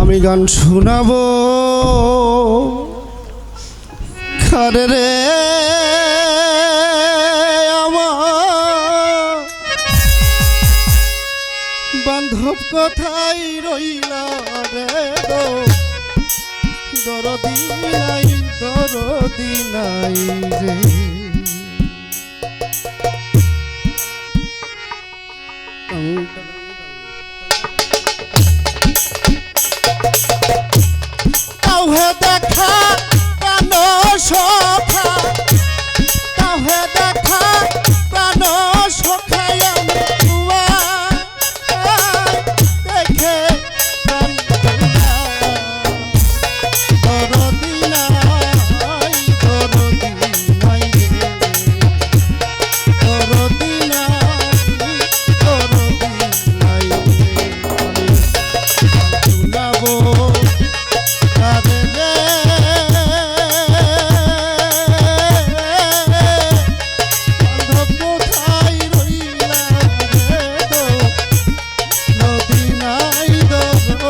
আমি গান শোনাব। খারে রে, আমার বান্ধব কথাই রইলা রে দরদি নাই দরদি নাই রে।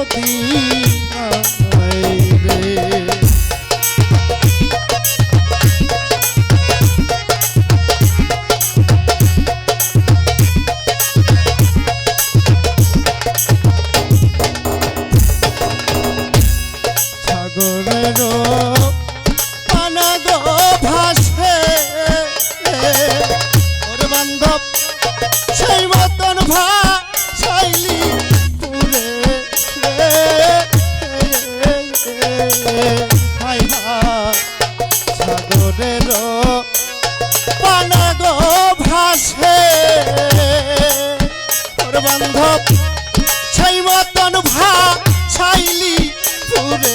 অধীন মোর বান্ধব। সেই মতন ভা ছাইলি পুরে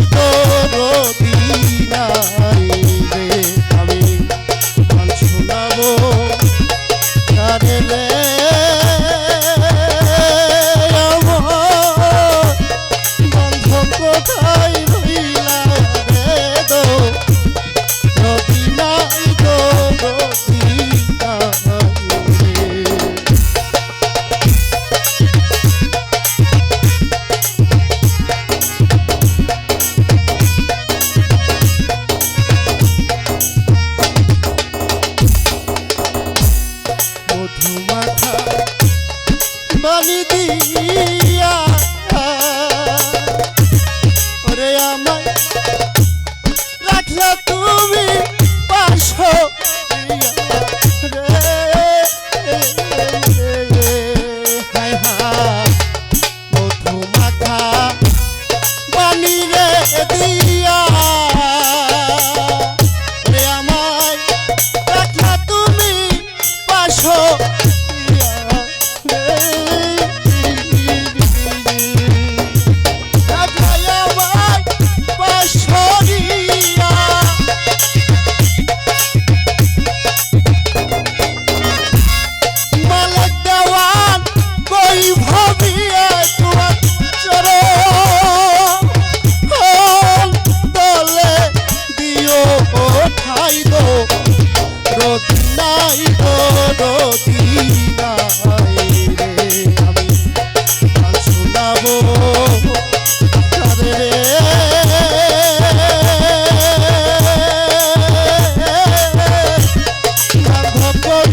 Come on.